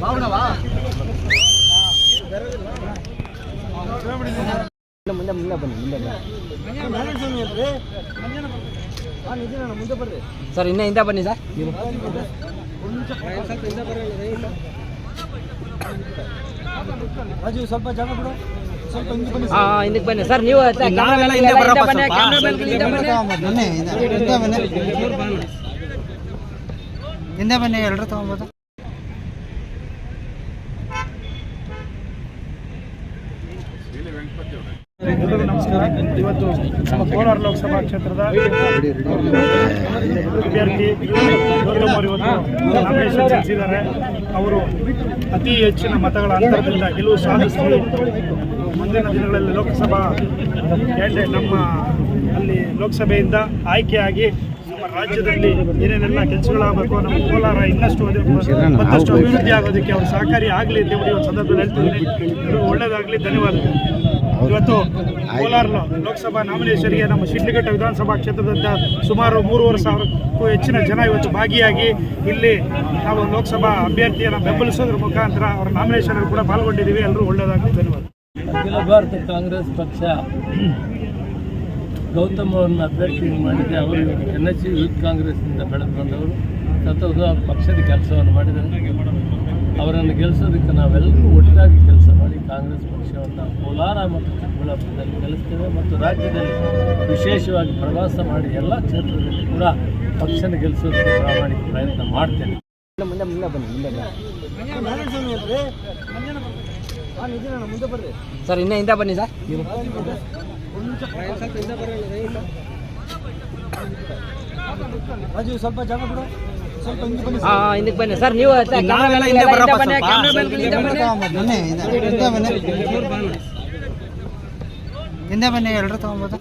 బాగున్నావా ಮುಂದೆ ಮುಂದೆ ಬನ್ನಿ ಮುಂದೆ ಬರ್ರಿ ಸರ್ ಇನ್ನೇ ಹಿಂದೆ ಬನ್ನಿ ಸರ್ ನೀವು ರಾಜು ಸ್ವಲ್ಪ ಜಾಗ ಬಿಡು. ಸ್ವಲ್ಪ ಹಿಂದೆ ಬನ್ನಿ ಹಾ ಹಿಂದಕ್ಕೆ ಬನ್ನಿ. ಸರ್ ನೀವು ನಾವೆಲ್ಲ ಹಿಂದೆ ಬರಪ್ಪ ಸ್ವಲ್ಪ. ಬನ್ನಿ. ಹಿಂದೆ ಬನ್ನಿ. ಎಲ್ಲರೂ ತಗೊಂಬೋದು. ಎಲ್ಲರಿಗೂ ನಮಸ್ಕಾರ ಇವತ್ತು ನಮ್ಮ ಕೋಲಾರ ಲೋಕಸಭಾ ಕ್ಷೇತ್ರದ ಅಭ್ಯರ್ಥಿ ನಾಮಿನೇಷನ್ ಸಲ್ಲಿಸಿದ್ದಾರೆ ಅವರು ಅತಿ ಹೆಚ್ಚಿನ ಮತಗಳ ಅಂತರದಿಂದ ಗೆಲುವು ಸಾಧಿಸಿ ಮುಂದಿನ ದಿನಗಳಲ್ಲಿ ಲೋಕಸಭಾ ಕ್ಯಾಂಡಿಡೇಟ್ ನಮ್ಮ ಅಲ್ಲಿ ಲೋಕಸಭೆಯಿಂದ ಆಯ್ಕೆಯಾಗಿ ರಾಜ್ಯದಲ್ಲಿ ಏನೇನೆಲ್ಲ ಕೆಲಸಗಳಾಗಬೇಕು ನಮ್ಮ ಕೋಲಾರ ಇನ್ನಷ್ಟು ಮತ್ತಷ್ಟು ಅಭಿವೃದ್ಧಿ ಆಗೋದಕ್ಕೆ ಅವರು ಸಹಕಾರಿ ಆಗಲಿ ಅಂತ ಹೇಳಿ ಒಂದು ಸಂದರ್ಭದಲ್ಲಿ ಹೇಳ್ತಿದ್ದೀನಿ ಒಳ್ಳೇದಾಗಲಿ ಧನ್ಯವಾದ ಧನ್ಯವಾದಗಳು ಇವತ್ತು ಕೋಲಾರ ಲೋಕಸಭಾ ನಾಮಿನೇಷನ್ಗೆ ನಮ್ಮ ಶಿಡ್ಲಘಟ್ಟ ವಿಧಾನಸಭಾ ಕ್ಷೇತ್ರದಿಂದ ಸುಮಾರು ಮೂರುವರೆ ಸಾವಿರಕ್ಕೂ ಹೆಚ್ಚಿನ ಜನ ಇವತ್ತು ಭಾಗಿಯಾಗಿ ಇಲ್ಲಿ ನಾವು ಲೋಕಸಭಾ ಅಭ್ಯರ್ಥಿಯನ್ನು ಬೆಂಬಲಿಸೋದ್ರ ಮುಖಾಂತರ ಅವರ ನಾಮಿನೇಷನ್ ಕೂಡ ಪಾಲ್ಗೊಂಡಿದ್ದೀವಿ. ಎಲ್ಲರೂ ಒಳ್ಳೇದಾಗಲಿ ಧನ್ಯವಾದ ಅಖಿಲ ಭಾರತ ಕಾಂಗ್ರೆಸ್ ಪಕ್ಷ ಗೌತಮ್ ಅವ್ರನ್ನ ಅಭ್ಯರ್ಥಿ ಮಾಡಿದ್ದೆ ಅವರು ಎನ್ ಎಸ್ ಸಿ ಯೂತ್ ಕಾಂಗ್ರೆಸ್ನಿಂದ ಬೆಳೆದು ಬಂದವರು. ಸತತ ಪಕ್ಷದ ಕೆಲಸವನ್ನು ಮಾಡಿದ್ದಾರೆ. ಅವರನ್ನು ಗೆಲ್ಲಿಸೋದಕ್ಕೆ ನಾವೆಲ್ಲರೂ ಒಟ್ಟಾಗಿ ಕೆಲಸ ಮಾಡಿ ಕಾಂಗ್ರೆಸ್ ಪಕ್ಷವನ್ನು ಕೋಲಾರ ಮತ್ತು ಚಿಕ್ಕಬಳ್ಳಾಪುರದಲ್ಲಿ ಗೆಲ್ಲಿಸ್ತೇವೆ ಮತ್ತು ರಾಜ್ಯದಲ್ಲಿ ವಿಶೇಷವಾಗಿ ಪ್ರವಾಸ ಮಾಡಿ ಎಲ್ಲ ಕ್ಷೇತ್ರದಲ್ಲಿ ಕೂಡ ಪಕ್ಷನ ಗೆಲ್ಲಿಸೋದಕ್ಕೆ ಪ್ರಾಮಾಣಿಕ ಪ್ರಯತ್ನ ಮಾಡ್ತೇನೆ. ಮುಂದೆ ಮುಂದೆ ಬನ್ನಿ ಮುಂದೆ ಬನ್ನಿ. ಸರ್ ಇನ್ನೇ ಹಿಂದೆ ಬನ್ನಿ ಸರ್. ರಾಜು ಸ್ವಲ್ಪ ಜಾಗ ಬಿಡು ಸ್ವಲ್ಪ ಹಿಂದೆ ಬನ್ನಿ ಹಾ ಹಿಂದಕ್ಕೆ ಬನ್ನಿ ಸರ್ ನೀವು ನಾವೆಲ್ಲ ಹಿಂದೆ ಬರಪ್ಪ ಸ್ವಲ್ಪ. ಬನ್ನಿ ಹಿಂದೆ ಬನ್ನಿ ಹಿಂದೆ ಬನ್ನಿ ಎಲ್ಲರೂ ತಗೊಂಬೋದು